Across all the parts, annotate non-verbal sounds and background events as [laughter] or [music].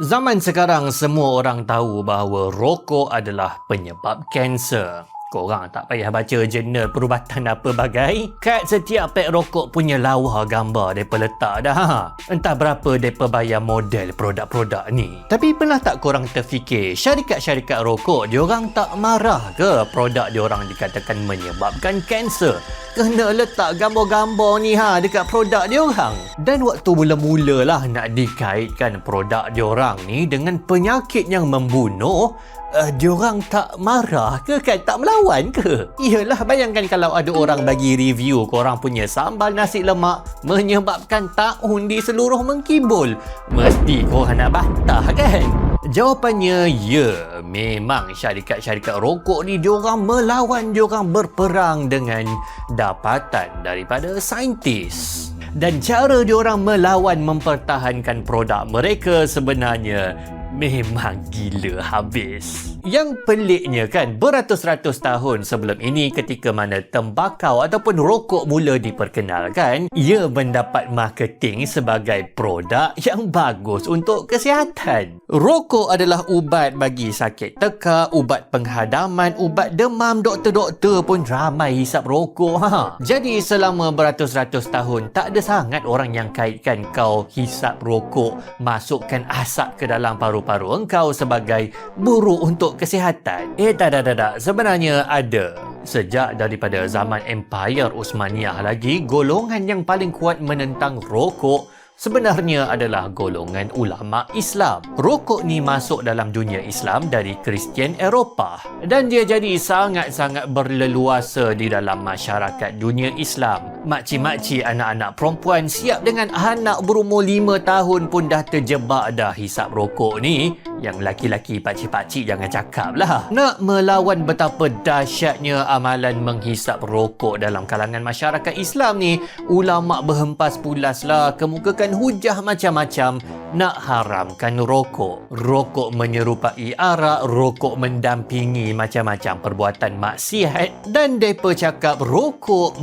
Zaman sekarang semua orang tahu bahawa rokok adalah penyebab kanser. Korang tak payah baca jurnal perubatan apa bagai. Kat setiap pek rokok punya lawa gambar mereka letak dah. Entah berapa mereka bayar model produk-produk ni. Tapi pernah tak korang terfikir syarikat-syarikat rokok diorang tak marah ke produk diorang dikatakan menyebabkan kanser? Kena letak gambar-gambar ni ha dekat produk diorang. Dan waktu mula-mula lah nak dikaitkan produk diorang ni dengan penyakit yang membunuh uh, diorang tak marah ke kan? Tak melawan ke? Iyalah bayangkan kalau ada orang bagi review korang punya sambal nasi lemak menyebabkan tahun di seluruh mengkibul. Mesti korang nak bantah kan? Jawapannya ya, memang syarikat-syarikat rokok ni diorang melawan, diorang berperang dengan dapatan daripada saintis. Dan cara diorang melawan mempertahankan produk mereka sebenarnya memang gila habis. Yang peliknya kan, beratus-ratus tahun sebelum ini ketika mana tembakau ataupun rokok mula diperkenalkan, ia mendapat marketing sebagai produk yang bagus untuk kesihatan. Rokok adalah ubat bagi sakit tekak, ubat penghadaman, ubat demam, doktor-doktor pun ramai hisap rokok. Ha. Jadi selama beratus-ratus tahun, tak ada sangat orang yang kaitkan kau hisap rokok, masukkan asap ke dalam paru paru-paru engkau sebagai buruk untuk kesihatan. Eh tak tak tak tak. Sebenarnya ada. Sejak daripada zaman Empire Uthmaniyah lagi, golongan yang paling kuat menentang rokok sebenarnya adalah golongan ulama Islam. Rokok ni masuk dalam dunia Islam dari Kristian Eropah dan dia jadi sangat-sangat berleluasa di dalam masyarakat dunia Islam. Makcik-makcik anak-anak perempuan siap dengan anak berumur 5 tahun pun dah terjebak dah hisap rokok ni. Yang laki-laki pakcik-pakcik jangan cakap lah. Nak melawan betapa dahsyatnya amalan menghisap rokok dalam kalangan masyarakat Islam ni, ulama berhempas pulas lah kemukakan hujah macam-macam nak haramkan rokok. Rokok menyerupai arak, rokok mendampingi macam-macam perbuatan maksiat dan mereka cakap rokok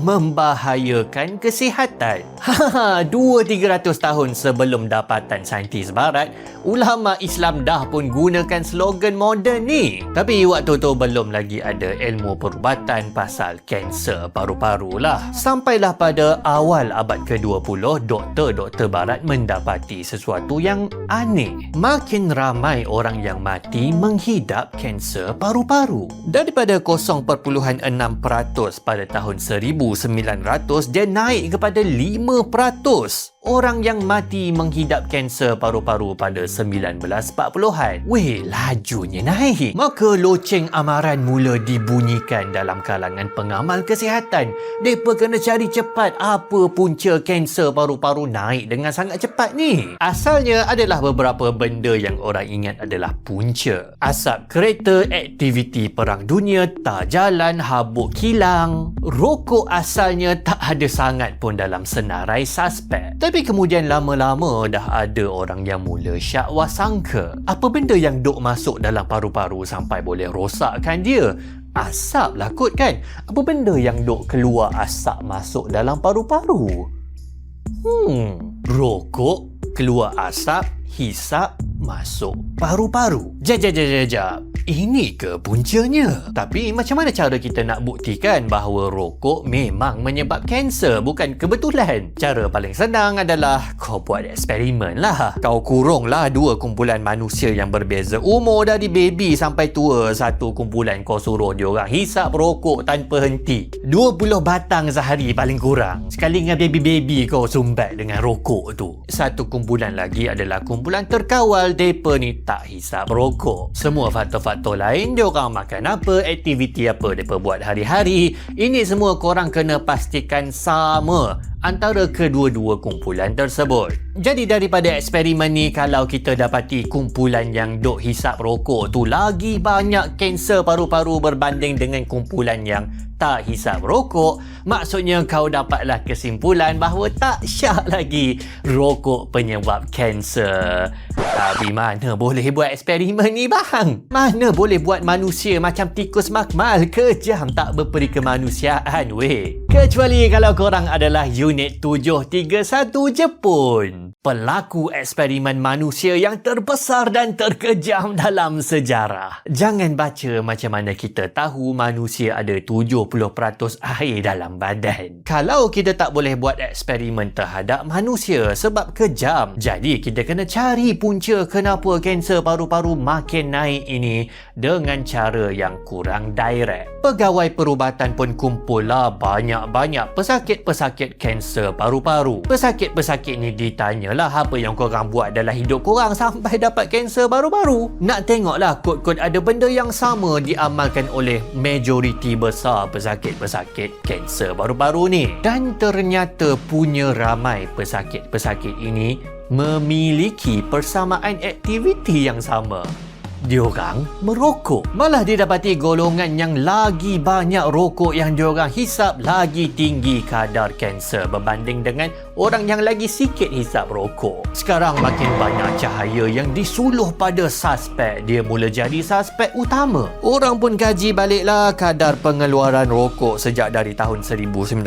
membahayakan kesihatan. [laughs] Haha, dua tiga ratus tahun sebelum dapatan saintis barat, ulama Islam dah pun gunakan slogan moden ni. Tapi waktu tu belum lagi ada ilmu perubatan pasal kanser paru-paru lah. Sampailah pada awal abad ke-20, doktor-doktor barat mendapati sesuatu yang aneh. Makin ramai orang yang mati menghidap kanser paru-paru. Daripada 0.6% pada tahun 1900, dia naik kepada 5% orang yang mati menghidap kanser paru-paru pada 1940-an. Weh, lajunya naik. Maka loceng amaran mula dibunyikan dalam kalangan pengamal kesihatan. Mereka kena cari cepat apa punca kanser paru-paru naik dengan sangat cepat ni. Asalnya adalah beberapa benda yang orang ingat adalah punca. Asap kereta, aktiviti perang dunia, tak jalan, habuk kilang. Rokok asalnya tak ada sangat pun dalam senarai suspek. Tapi tapi kemudian lama-lama dah ada orang yang mula syak wasangka. Apa benda yang duk masuk dalam paru-paru sampai boleh rosakkan dia? Asap lah kot kan? Apa benda yang duk keluar asap masuk dalam paru-paru? Hmm, rokok, keluar asap, hisap, masuk paru-paru. Jap, jap, jap, jap. Ini ke puncanya? Tapi macam mana cara kita nak buktikan bahawa rokok memang menyebab kanser bukan kebetulan? Cara paling senang adalah kau buat eksperimen lah. Kau kurunglah dua kumpulan manusia yang berbeza umur dari baby sampai tua. Satu kumpulan kau suruh diorang hisap rokok tanpa henti. 20 batang sehari paling kurang. Sekali dengan baby-baby kau sumbat dengan rokok tu. Satu kumpulan lagi adalah kumpulan terkawal. Depa ni tak hisap rokok. Semua faktor-faktor faktor lain dia orang makan apa aktiviti apa mereka buat hari-hari. Ini semua korang kena pastikan sama antara kedua-dua kumpulan tersebut. Jadi daripada eksperimen ni kalau kita dapati kumpulan yang duk hisap rokok tu lagi banyak kanser paru-paru berbanding dengan kumpulan yang tak hisap rokok, maksudnya kau dapatlah kesimpulan bahawa tak syak lagi rokok penyebab kanser. Tapi mana boleh buat eksperimen ni bang? Mana boleh buat manusia macam tikus makmal kejam tak berperi kemanusiaan weh? Kecuali kalau korang adalah unit 731 Jepun. Pelaku eksperimen manusia yang terbesar dan terkejam dalam sejarah. Jangan baca macam mana kita tahu manusia ada 70% air dalam badan. Kalau kita tak boleh buat eksperimen terhadap manusia sebab kejam, jadi kita kena cari punca kenapa kanser paru-paru makin naik ini dengan cara yang kurang direct. Pegawai perubatan pun kumpul lah banyak-banyak pesakit-pesakit kanser paru-paru. Pesakit-pesakit ni ditanyalah apa yang korang buat dalam hidup korang sampai dapat kanser paru-paru. Nak tengoklah kod-kod ada benda yang sama diamalkan oleh majoriti besar pesakit-pesakit kanser paru-paru ni. Dan ternyata punya ramai pesakit-pesakit ini memiliki persamaan aktiviti yang sama diorang merokok. Malah didapati golongan yang lagi banyak rokok yang diorang hisap lagi tinggi kadar kanser berbanding dengan orang yang lagi sikit hisap rokok. Sekarang makin banyak cahaya yang disuluh pada suspek. Dia mula jadi suspek utama. Orang pun kaji baliklah kadar pengeluaran rokok sejak dari tahun 1900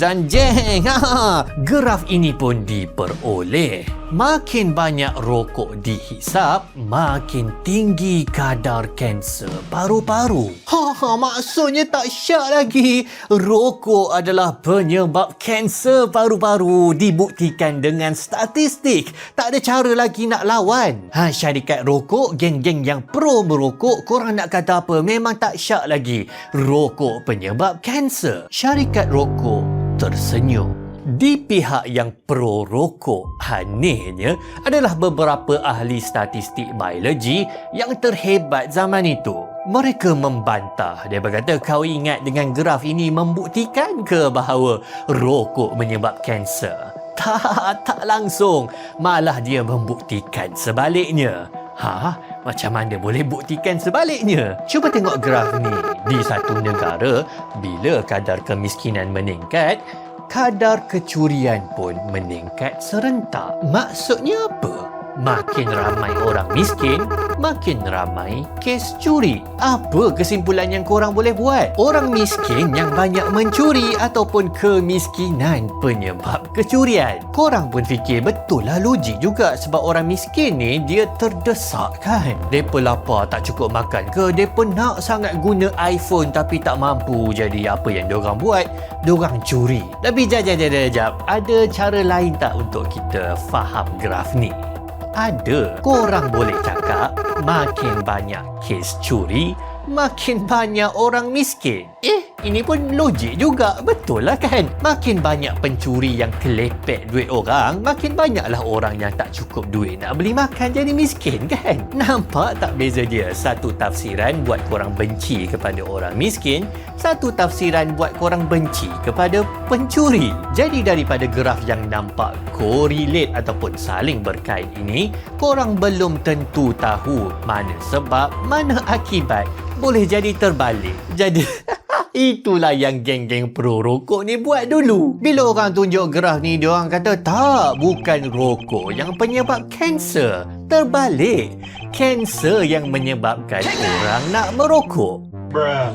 dan jeng, [laughs] ha, graf ini pun diperoleh. Makin banyak rokok dihisap, makin tinggi kadar kanser paru-paru. Ha, ha, maksudnya tak syak lagi. Rokok adalah penyebab kanser paru-paru dibuktikan dengan statistik. Tak ada cara lagi nak lawan. Ha, syarikat rokok, geng-geng yang pro merokok, korang nak kata apa? Memang tak syak lagi. Rokok penyebab kanser. Syarikat rokok tersenyum. Di pihak yang pro rokok, anehnya adalah beberapa ahli statistik biologi yang terhebat zaman itu. Mereka membantah. Dia berkata, kau ingat dengan graf ini membuktikan ke bahawa rokok menyebab kanser? [laughs] Tak, tak langsung. Malah dia membuktikan sebaliknya. Ha? Macam mana boleh buktikan sebaliknya? Cuba tengok graf ni. Di satu negara, bila kadar kemiskinan meningkat, kadar kecurian pun meningkat serentak. Maksudnya apa? Makin ramai orang miskin, makin ramai kes curi. Apa kesimpulan yang korang boleh buat? Orang miskin yang banyak mencuri ataupun kemiskinan penyebab kecurian. Korang pun fikir betul lah logik juga sebab orang miskin ni dia terdesak kan? Mereka lapar tak cukup makan ke? Mereka nak sangat guna iPhone tapi tak mampu jadi apa yang diorang buat? Diorang curi. Tapi jap, jap, jap, jap. Ada cara lain tak untuk kita faham graf ni? Ada. Korang boleh cakap makin banyak kes curi, makin banyak orang miskin. Eh, ini pun logik juga. Betul lah kan? Makin banyak pencuri yang kelepek duit orang, makin banyaklah orang yang tak cukup duit nak beli makan jadi miskin kan? Nampak tak beza dia? Satu tafsiran buat korang benci kepada orang miskin, satu tafsiran buat korang benci kepada pencuri. Jadi daripada graf yang nampak korelate ataupun saling berkait ini, korang belum tentu tahu mana sebab, mana akibat. Boleh jadi terbalik. Jadi... [laughs] Itulah yang geng-geng pro rokok ni buat dulu. Bila orang tunjuk graf ni, dia orang kata tak, bukan rokok yang penyebab kanser. Terbalik, kanser yang menyebabkan orang nak merokok. Bruh.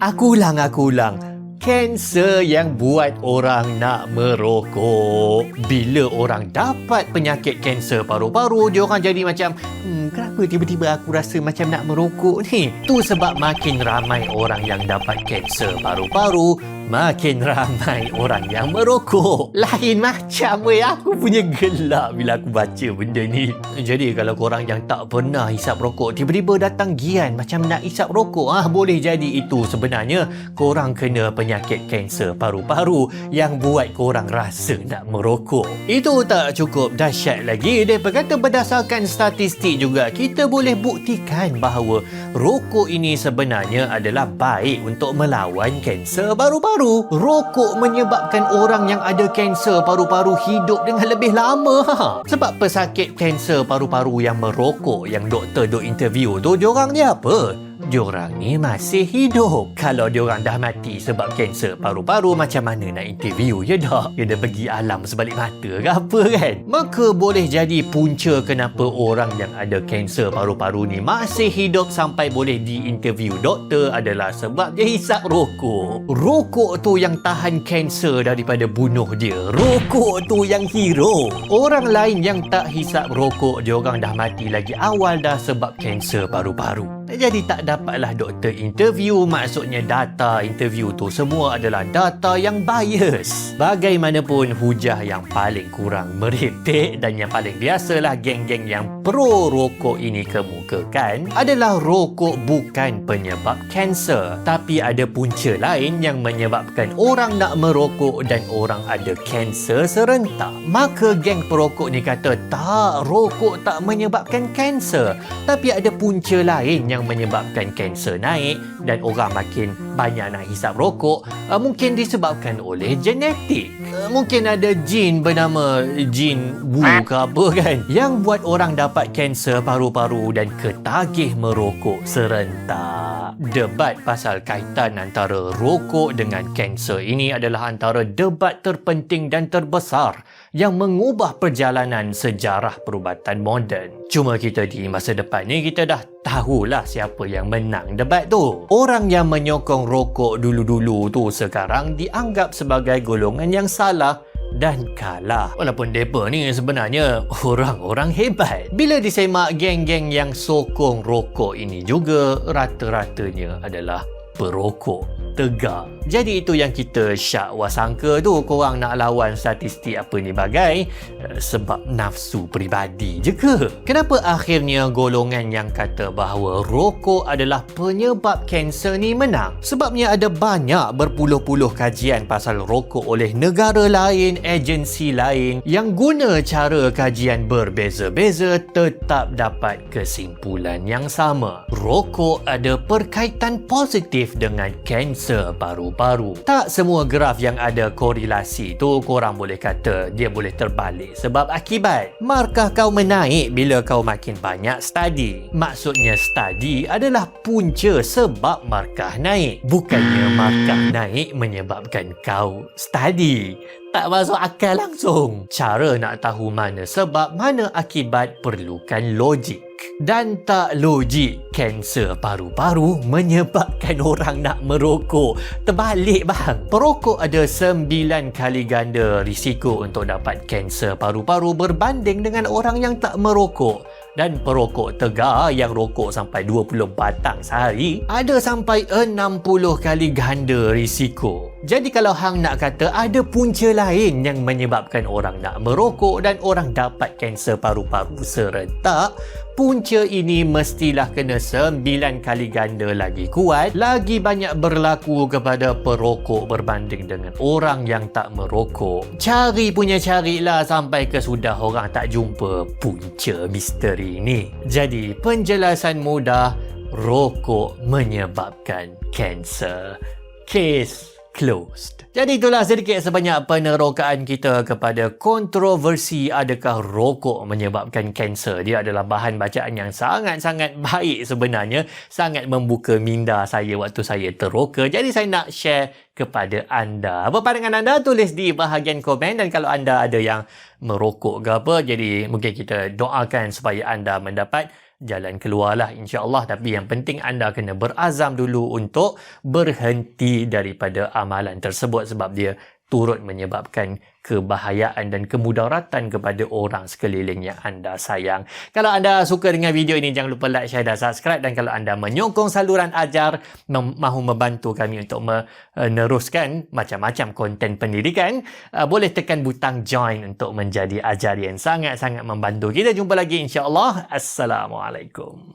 Aku ulang, aku ulang kanser yang buat orang nak merokok. Bila orang dapat penyakit kanser paru-paru, dia orang jadi macam, hmm, kenapa tiba-tiba aku rasa macam nak merokok ni? Tu sebab makin ramai orang yang dapat kanser paru-paru, makin ramai orang yang merokok. Lain macam weh aku punya gelak bila aku baca benda ni. Jadi kalau korang yang tak pernah hisap rokok tiba-tiba datang gian macam nak hisap rokok ah boleh jadi itu sebenarnya korang kena penyakit kanser paru-paru yang buat korang rasa nak merokok. Itu tak cukup dahsyat lagi dia berkata berdasarkan statistik juga kita boleh buktikan bahawa rokok ini sebenarnya adalah baik untuk melawan kanser paru-paru paru-paru. Rokok menyebabkan orang yang ada kanser paru-paru hidup dengan lebih lama. Ha. [laughs] Sebab pesakit kanser paru-paru yang merokok yang doktor dok interview tu, diorang ni apa? Diorang ni masih hidup. Kalau diorang dah mati sebab kanser paru-paru, macam mana nak interview ya dah? Kena pergi alam sebalik mata ke apa kan? Maka boleh jadi punca kenapa orang yang ada kanser paru-paru ni masih hidup sampai boleh di-interview doktor adalah sebab dia hisap rokok. Rokok tu yang tahan kanser daripada bunuh dia. Rokok tu yang hero. Orang lain yang tak hisap rokok, dia orang dah mati lagi awal dah sebab kanser paru-paru. Jadi tak dapatlah doktor interview. Maksudnya data interview tu semua adalah data yang bias. Bagaimanapun hujah yang paling kurang merepek Dan yang paling biasalah geng-geng yang pro rokok ini kemukakan Adalah rokok bukan penyebab kanser. Tapi ada punca lain yang menyebabkan orang nak merokok Dan orang ada kanser serentak. Maka geng perokok ni kata tak rokok tak menyebabkan kanser. Tapi ada punca lain yang yang menyebabkan kanser naik dan orang makin banyak nak hisap rokok uh, mungkin disebabkan oleh genetik. Uh, mungkin ada jin bernama jin Wu ke apa kan yang buat orang dapat kanser paru-paru dan ketagih merokok serentak. Debat pasal kaitan antara rokok dengan kanser ini adalah antara debat terpenting dan terbesar yang mengubah perjalanan sejarah perubatan moden. Cuma kita di masa depan ni kita dah tahulah siapa yang menang debat tu. Orang yang menyokong rokok dulu-dulu tu sekarang dianggap sebagai golongan yang salah dan kalah. Walaupun mereka ni sebenarnya orang-orang hebat. Bila disemak geng-geng yang sokong rokok ini juga rata-ratanya adalah perokok tegak. Jadi itu yang kita syak wasangka tu korang nak lawan statistik apa ni bagai uh, sebab nafsu peribadi je ke? Kenapa akhirnya golongan yang kata bahawa rokok adalah penyebab kanser ni menang? Sebabnya ada banyak berpuluh-puluh kajian pasal rokok oleh negara lain, agensi lain yang guna cara kajian berbeza-beza tetap dapat kesimpulan yang sama. Rokok ada perkaitan positif dengan kanser kanser paru-paru. Tak semua graf yang ada korelasi tu korang boleh kata dia boleh terbalik sebab akibat. Markah kau menaik bila kau makin banyak study. Maksudnya study adalah punca sebab markah naik. Bukannya markah naik menyebabkan kau study tak masuk akal langsung. Cara nak tahu mana sebab mana akibat perlukan logik. Dan tak logik kanser paru-paru menyebabkan orang nak merokok. Terbalik bang. Perokok ada 9 kali ganda risiko untuk dapat kanser paru-paru berbanding dengan orang yang tak merokok dan perokok tegar yang rokok sampai 20 batang sehari ada sampai 60 kali ganda risiko. Jadi kalau hang nak kata ada punca lain yang menyebabkan orang nak merokok dan orang dapat kanser paru-paru serentak, punca ini mestilah kena sembilan kali ganda lagi kuat, lagi banyak berlaku kepada perokok berbanding dengan orang yang tak merokok. Cari punya carilah sampai ke sudah orang tak jumpa punca misteri ini. Jadi, penjelasan mudah, rokok menyebabkan kanser. Case closed. Jadi itulah sedikit sebanyak penerokaan kita kepada kontroversi adakah rokok menyebabkan kanser. Dia adalah bahan bacaan yang sangat-sangat baik sebenarnya. Sangat membuka minda saya waktu saya teroka. Jadi saya nak share kepada anda. Apa pandangan anda? Tulis di bahagian komen. Dan kalau anda ada yang merokok ke apa, jadi mungkin kita doakan supaya anda mendapat jalan keluarlah insya-Allah. Tapi yang penting anda kena berazam dulu untuk berhenti daripada amalan tersebut sebab dia turut menyebabkan kebahayaan dan kemudaratan kepada orang sekeliling yang anda sayang. Kalau anda suka dengan video ini, jangan lupa like, share dan subscribe. Dan kalau anda menyokong saluran ajar, mahu membantu kami untuk meneruskan macam-macam konten pendidikan, uh, boleh tekan butang join untuk menjadi ajar yang sangat-sangat membantu. Kita jumpa lagi insyaAllah. Assalamualaikum.